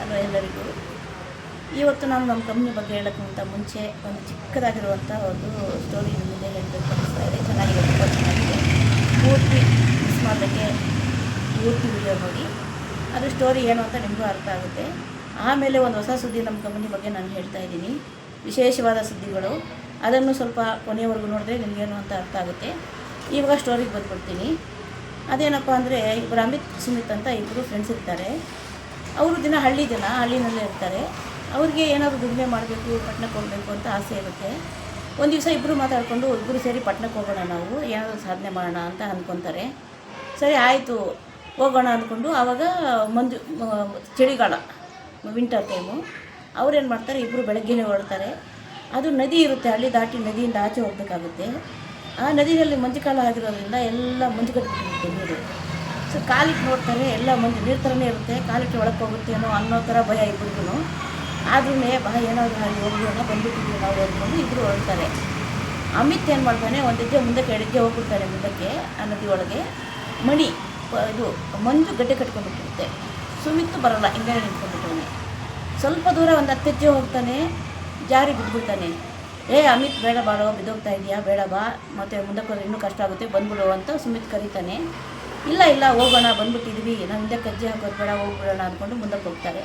Hello ಎಲ್ಲರಿಗೂ. ಇವತ್ತು ನಾನು ನಮ್ಮ ಕಂಪ್ನಿ ಬಗ್ಗೆ ಹೇಳೋಕ್ಕಿಂತ ಮುಂಚೆ ಒಂದು ಚಿಕ್ಕದಾಗಿರುವಂಥ ಒಂದು ಸ್ಟೋರಿ ಮುಂದೆ ಹೇಳಬೇಕು ಅನಿಸ್ತಾ ಇದೆ. ಚೆನ್ನಾಗಿದೆ, ತುಂಬ ಚೆನ್ನಾಗಿದೆ. ಪೂರ್ತಿ ಮಿಸ್ ಮಾಡೋದಕ್ಕೆ ಪೂರ್ತಿ ವಿಡಿಯೋ ನೋಡಿ. ಅದು ಸ್ಟೋರಿ ಏನು ಅಂತ ನಿಮಗೂ ಅರ್ಥ ಆಗುತ್ತೆ. ಆಮೇಲೆ ಒಂದು ಹೊಸ ಸುದ್ದಿ ನಮ್ಮ ಕಂಪ್ನಿ ಬಗ್ಗೆ ನಾನು ಹೇಳ್ತಾ ಇದ್ದೀನಿ. ವಿಶೇಷವಾದ ಸುದ್ದಿಗಳು. ಅದನ್ನು ಸ್ವಲ್ಪ ಕೊನೆಯವರೆಗೂ ನೋಡಿದ್ರೆ ನಿಮಗೇನು ಅಂತ ಅರ್ಥ ಆಗುತ್ತೆ. ಇವಾಗ ಸ್ಟೋರಿಗೆ ಬಂದ್ಬಿಡ್ತೀನಿ. ಅದೇನಪ್ಪ ಅಂದರೆ ಇಬ್ಬರು ಅಮಿತ್, ಸುಮಿತ್ ಅಂತ ಇಬ್ಬರು ಫ್ರೆಂಡ್ಸ್ ಇರ್ತಾರೆ. ಅವರು ದಿನ ಹಳ್ಳಿ ಜನ, ಹಳ್ಳಿನಲ್ಲೇ ಇರ್ತಾರೆ. ಅವ್ರಿಗೆ ಏನಾದರೂ ದುಡಿಮೆ ಮಾಡಬೇಕು, ಪಟ್ಟಣಕ್ಕೆ ಹೋಗಬೇಕು ಅಂತ ಆಸೆ ಇರುತ್ತೆ. ಒಂದು ದಿವಸ ಇಬ್ಬರು ಮಾತಾಡಿಕೊಂಡು ಇಬ್ಬರು ಸೇರಿ ಪಟ್ಟಣಕ್ಕೆ ಹೋಗೋಣ ನಾವು, ಏನಾದರೂ ಸಾಧನೆ ಮಾಡೋಣ ಅಂತ ಅಂದ್ಕೊತಾರೆ ಸರಿ, ಆಯಿತು, ಹೋಗೋಣ ಅಂದ್ಕೊಂಡು ಆವಾಗ ಮಂಜು ಚಳಿಗಾಲ ವಿಂಟರ್ ಟೈಮು ಅವ್ರೇನು ಮಾಡ್ತಾರೆ ಇಬ್ಬರು ಬೆಳಗ್ಗೆನೇ ಹೊರಡ್ತಾರೆ. ಅದು ನದಿ ಇರುತ್ತೆ, ಹಳ್ಳಿ ದಾಟಿ ನದಿಯಿಂದ ಆಚೆ ಹೋಗಬೇಕಾಗುತ್ತೆ. ಆ ನದಿಯಲ್ಲಿ ಮಂಜುಕಾಲ ಆಗಿರೋದ್ರಿಂದ ಎಲ್ಲ ಮಂಜು ಕಟ್ಟಿಬಿಟ್ಟಿರುತ್ತೆ ನೀರು ಸೊ ಕಾಲಿಟ್ಟು ನೋಡ್ತಾರೆ ಎಲ್ಲ ಮಂದಿ ನೀರು ಥರನೇ ಇರುತ್ತೆ ಕಾಲಿಟ್ಟು ಒಳಗೆ ಹೋಗುತ್ತೇನೋ ಅನ್ನೋ ಥರ ಭಯ ಇಬ್ಬರಿಗೂ ಆದ್ರೂ ಬಾ, ಏನಾದರೂ ಅಲ್ಲಿ ಹೋಗೋಣ ಬಂದ್ಬಿಟ್ಟಿದ್ವಿ ನಾವು ಅಂದ್ಕೊಂಡು ಇಬ್ಬರು ಹೊರಡ್ತಾರೆ. ಅಮಿತ್ ಏನು ಮಾಡ್ತಾನೆ, ಒಂದು ಹೆಜ್ಜೆ ಮುಂದಕ್ಕೆ, ಎರಡು ಹೆಜ್ಜೆ ಹೋಗ್ಬಿಡ್ತಾನೆ ಮುಂದಕ್ಕೆ, ಆ ನದಿ ಒಳಗೆ. ಮಣಿ ಇದು, ಮಂಜು ಗಡ್ಡೆ ಕಟ್ಕೊಂಡ್ಬಿಟ್ಟಿರುತ್ತೆ. ಸುಮಿತ್ತು ಬರಲ್ಲ, ಹಿಂಗೆ ನಿಂತ್ಕೊಂಡ್ಬಿಟ್ಟವನೆ. ಸ್ವಲ್ಪ ದೂರ ಒಂದು ಹತ್ತು ಹೆಜ್ಜೆ ಹೋಗ್ತಾನೆ, ಜಾರಿ ಬಿದ್ದುಬಿಡ್ತಾನೆ ಏ, ಅಮಿತ್, ಬೇಡ ಬಾರೋ, ಬಿದ್ದೋಗ್ತಾ ಇದೆಯಾ, ಬೇಡ ಬಾ, ಮತ್ತು ಮುಂದಕ್ಕೆ ಇನ್ನೂ ಕಷ್ಟ ಆಗುತ್ತೆ, ಬಂದ್ಬಿಡು ಅಂತ ಸುಮಿತ್ ಕರೀತಾನೆ. ಇಲ್ಲ ಇಲ್ಲ, ಹೋಗೋಣ, ಬಂದ್ಬಿಟ್ಟಿದ್ವಿ ನಾವು ಹಿಂದೆ ಕಜ್ಜಿ ಹಾಕೋದು ಬೇಡ, ಹೋಗ್ಬಿಡೋಣ ಅಂದ್ಕೊಂಡು ಮುಂದಕ್ಕೆ ಹೋಗ್ತಾರೆ.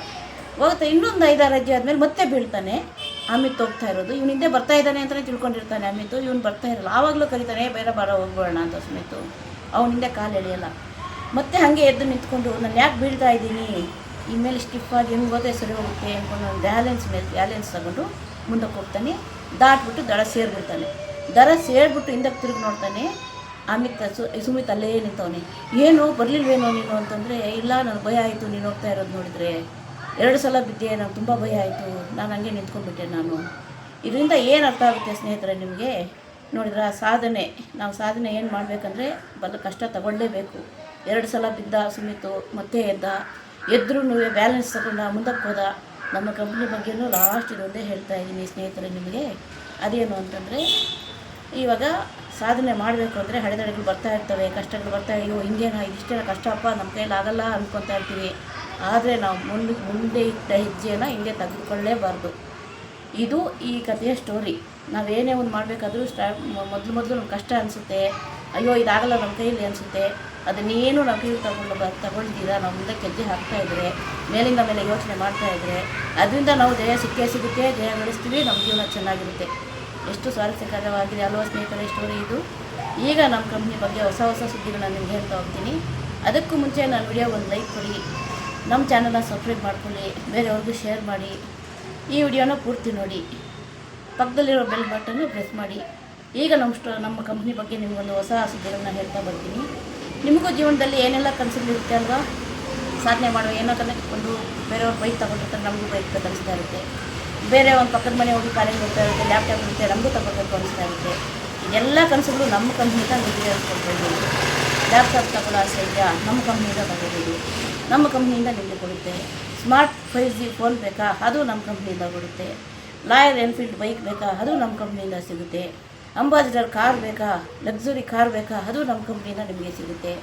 ಹೋಗ್ತಾ ಇನ್ನೊಂದು ಐದಾರು ಅಜ್ಜಿ ಆದಮೇಲೆ ಮತ್ತೆ ಬೀಳ್ತಾನೆ. ಅಮಿತ್ ಹೋಗ್ತಾ ಇರೋದು. ಇವನು ಹಿಂದೆ ಬರ್ತಾ ಇದ್ದಾನೆ ಅಂತಲೇ ತಿಳ್ಕೊಂಡಿರ್ತಾನೆ ಅಮಿತ್. ಇವನು ಬರ್ತಾ ಇರಲ್ಲ. ಆವಾಗಲೂ ಕರಿತಾನೆ ಬೇರೆ ಬಾರ ಹೋಗ್ಬೋಣ ಅಂತ ಸುಮಿತ್ತು ಅವನ ಹಿಂದೆ ಕಾಲು ಎಳೆಯಲ್ಲ. ಮತ್ತೆ ಹಾಗೆ ಎದ್ದು ನಿಂತ್ಕೊಂಡು, ನಾನು ಯಾಕೆ ಬೀಳ್ತಾ ಇದ್ದೀನಿ? ಇನ್ಮೇಲೆ ಆಗಿ ಹೆಂಗೆ ಹೋದ್ರೆ ಸರಿ ಹೋಗುತ್ತೆ? ಅಂದ್ಕೊಂಡು ಒಂದು ಬ್ಯಾಲೆನ್ಸ್ ಮೇಲೆ ಬ್ಯಾಲೆನ್ಸ್ ತಗೊಂಡು ಮುಂದಕ್ಕೆ ಹೋಗ್ತಾನೆ. ದಾಟ್ಬಿಟ್ಟು ದಡ ಸೇರಿಬಿಡ್ತಾನೆ. ದರ ಸೇರಿಬಿಟ್ಟು ಹಿಂದಕ್ಕೆ ತಿರುಗಿ ನೋಡ್ತಾನೆ. ಅಮಿತ್ ಸು ಸುಮಿತ್ ಅಲ್ಲೇ ನಿಂತವನೆ. ಏನು, ಬರಲಿಲ್ವೇನೋ ನೀನು ಅಂತಂದರೆ, ಇಲ್ಲ ನನಗೆ ಭಯ ಆಯಿತು, ನೀನು ಹೋಗ್ತಾ ಇರೋದು ನೋಡಿದ್ರೆ. ಎರಡು ಸಲ ಬಿದ್ದೆ ನಾನು ತುಂಬ ಭಯ ಆಯಿತು, ನಾನು ಹಂಗೆ ನಿಂತ್ಕೊಂಡ್ಬಿಟ್ಟೆ ನಾನು. ಇದರಿಂದ ಏನು ಅರ್ಥ ಆಗುತ್ತೆ ಸ್ನೇಹಿತರೆ ನಿಮಗೆ? ನೋಡಿದ್ರ, ಸಾಧನೆ. ನಾವು ಸಾಧನೆ ಏನು ಮಾಡಬೇಕಂದ್ರೆ ಬಲ್ಲ ಕಷ್ಟ ತಗೊಳ್ಳೇಬೇಕು. ಎರಡು ಸಲ ಬಿದ್ದ ಸುಮಿತು, ಮತ್ತೆ ಎದ್ದ. ಎದ್ರೂ ಬ್ಯಾಲೆನ್ಸ್ ತಗೊಂಡ ಮುಂದಕ್ಕೆ ಹೋದ. ನಮ್ಮ ಕಂಪ್ನಿ ಬಗ್ಗೆನೂ ಲಾಸ್ಟ್ ಇರೋದೇ ಹೇಳ್ತಾ ಇದ್ದೀನಿ ಸ್ನೇಹಿತರೆ ನಿಮಗೆ. ಅದೇನು ಅಂತಂದರೆ, ಇವಾಗ ಸಾಧನೆ ಮಾಡಬೇಕು ಅಂದರೆ ಹಳೆದಡೆಗಳು ಬರ್ತಾ ಇರ್ತವೆ, ಕಷ್ಟಗಳು ಬರ್ತಾ ಅಯ್ಯೋ, ಹಿಂಗೇನ ಇದಿಷ್ಟೇನ ಕಷ್ಟಪ್ಪ ನಮ್ಮ ಕೈಯಲ್ಲಿ ಆಗಲ್ಲ ಅಂದ್ಕೊತಾ ಇರ್ತೀವಿ. ಆದರೆ ನಾವು ಮುಂದೆ ಮುಂದೆ ಇಟ್ಟ ಹೆಜ್ಜೆನ ಹಿಂಗೆ ತೆಗೆದುಕೊಳ್ಳೇಬಾರ್ದು. ಇದು ಈ ಕಥೆಯ ಸ್ಟೋರಿ ನಾವೇನೇ ಒಂದು ಮಾಡಬೇಕಾದ್ರೂ ಸ್ಟಾ ಮೊದಲು ಮೊದಲು ನಮ್ಗೆ ಕಷ್ಟ ಅನಿಸುತ್ತೆ. ಅಯ್ಯೋ, ಇದಾಗಲ್ಲ ನಮ್ಮ ಕೈಯಲ್ಲಿ ಅನಿಸುತ್ತೆ. ಅದನ್ನೇನು ನಾವು ಕೈಲಿ ತಗೊಂಡು ಬ ತಗೊಳ್ತೀರಾ ನಾವು ಮುಂದೆ ಹೆಜ್ಜೆ ಹಾಕ್ತಾ ಇದ್ದರೆ ಮೇಲಿಂದ ಮೇಲೆ ಯೋಚನೆ ಮಾಡ್ತಾ ಇದ್ದರೆ ಅದರಿಂದ ನಾವು ಜಯ ಸಿಕ್ಕೇ ಸಿಗುತ್ತೆ, ಜಯ ಗಳಿಸ್ತೀವಿ ನಮ್ಮ ಜೀವನ ಚೆನ್ನಾಗಿರುತ್ತೆ. ಎಷ್ಟು ಸ್ವಾರಸ್ಯಕರವಾಗಿದೆ ಅಲ್ವಾ ಸ್ನೇಹಿತರೆ ಸ್ಟೋರಿ ಇದು. ಈಗ ನಮ್ಮ ಕಂಪ್ನಿ ಬಗ್ಗೆ ಹೊಸ ಹೊಸ ಸುದ್ದಿಗಳನ್ನ ನಿಮ್ಗೆ ಹೇಳ್ತಾ ಹೋಗ್ತೀನಿ. ಅದಕ್ಕೂ ಮುಂಚೆ ನಾನು ವಿಡಿಯೋ ಒಂದು ಲೈಕ್ ಕೊಡಿ. ನಮ್ಮ ಚಾನಲ್ನ ಸಬ್ಸ್ಕ್ರೈಬ್ ಮಾಡ್ಕೊಳ್ಳಿ, ಬೇರೆಯವ್ರಿಗೂ ಶೇರ್ ಮಾಡಿ. ಈ ವಿಡಿಯೋನ ಪೂರ್ತಿ ನೋಡಿ. ಪಕ್ಕದಲ್ಲಿರೋ ಬೆಲ್ ಬಟನ್ನು ಪ್ರೆಸ್ ಮಾಡಿ. ಈಗ ನಮ್ಮ ಸ್ಟೋ ನಮ್ಮ ಕಂಪ್ನಿ ಬಗ್ಗೆ ನಿಮಗೊಂದು ಹೊಸ ಸುದ್ದಿಗಳನ್ನ ಹೇಳ್ತಾ ಬರ್ತೀನಿ. ನಿಮಗೂ ಜೀವನದಲ್ಲಿ ಏನೆಲ್ಲ ಕನಸುಗಳಿರುತ್ತೆ ಅಲ್ವಾ? ಸಾಧನೆ ಮಾಡುವ, ಏನೋ ಕನೆಕ್ಟ್ಕೊಂಡು ಬೇರೆಯವ್ರ ಬೈಕ್ ತಗೊಂಡಿರ್ತಾರೆ, ನಮಗೂ ಬೈಕ್ ಕನಸ್ತಾ ಇರುತ್ತೆ. ಬೇರೆ ಒಂದು ಪಕ್ಕದ ಮನೆ ಹೋಗಿ ಕಾಲೇಜ್ ಹೋಗ್ತಾ ಇರುತ್ತೆ ಲ್ಯಾಪ್ಟಾಪ್ ಇರುತ್ತೆ ನಮಗೂ ತಗೋಬೇಕು ಅನಿಸ್ತಾ ಇರುತ್ತೆ. ಎಲ್ಲ ಕನಸುಗಳು ನಮ್ಮ ಕಂಪ್ನಿಯಿಂದ ನಿಮಗೆ ಲ್ಯಾಪ್ಟಾಪ್ ತಗೊಳ್ಳೋ ಆಸೆ ಇದೆಯಾ ನಮ್ಮ ಕಂಪ್ನಿಯಿಂದ ತಗೋಬೋದು ನಮ್ಮ ಕಂಪ್ನಿಯಿಂದ ನಿಮಗೆ ಕೊಡುತ್ತೆ. ಸ್ಮಾರ್ಟ್ ಫೈವ್ ಜಿ ಫೋನ್ ಬೇಕಾ? ಅದು ನಮ್ಮ ಕಂಪ್ನಿಯಿಂದ ಕೊಡುತ್ತೆ. ಲಾಯರ್ ಎನ್ಫೀಲ್ಡ್ ಬೈಕ್ ಬೇಕಾ? ಅದು ನಮ್ಮ ಕಂಪ್ನಿಯಿಂದ ಸಿಗುತ್ತೆ. ಅಂಬಾಸಿಡರ್ ಕಾರ್ ಬೇಕಾ? ಲಕ್ಸುರಿ ಕಾರ್ ಬೇಕಾ? ಅದು ನಮ್ಮ ಕಂಪ್ನಿಯಿಂದ ನಿಮಗೆ ಸಿಗುತ್ತೆ.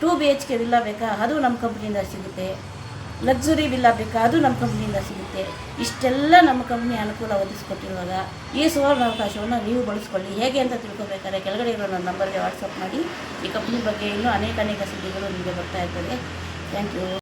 ಟೂ ಬಿ ಎಚ್ ಕೆ ಇಲ್ಲ ಬೇಕಾ? ಅದು ನಮ್ಮ ಕಂಪ್ನಿಯಿಂದ ಸಿಗುತ್ತೆ. ಲಕ್ಸುರಿ ವಿಲ್ಲಾ ಬೇಕಾ ಅದು ನಮ್ಮ ಕಂಪ್ನಿಯಿಂದ ಸಿಗುತ್ತೆ. ಇಷ್ಟೆಲ್ಲ ನಮ್ಮ ಕಂಪ್ನಿ ಅನುಕೂಲ ಒದಗಿಸ್ಕೊಟ್ಟಿರುವಾಗ ಈ ಸುವರ್ಣಾವಕಾಶವನ್ನು ನೀವು ಬಳಸ್ಕೊಳ್ಳಿ. ಹೇಗೆ ಅಂತ ತಿಳ್ಕೊಬೇಕಾದ್ರೆ ಕೆಳಗಡೆ ಇರೋ ನನ್ನ ನಂಬರ್ಗೆ ವಾಟ್ಸಪ್ ಮಾಡಿ. ಈ ಕಂಪ್ನಿ ಬಗ್ಗೆ ಇನ್ನೂ ಅನೇಕ ಅನೇಕ ಸುದ್ದಿಗಳು ನಿಮಗೆ ಬರ್ತಾ ಇರ್ತದೆ. Thank you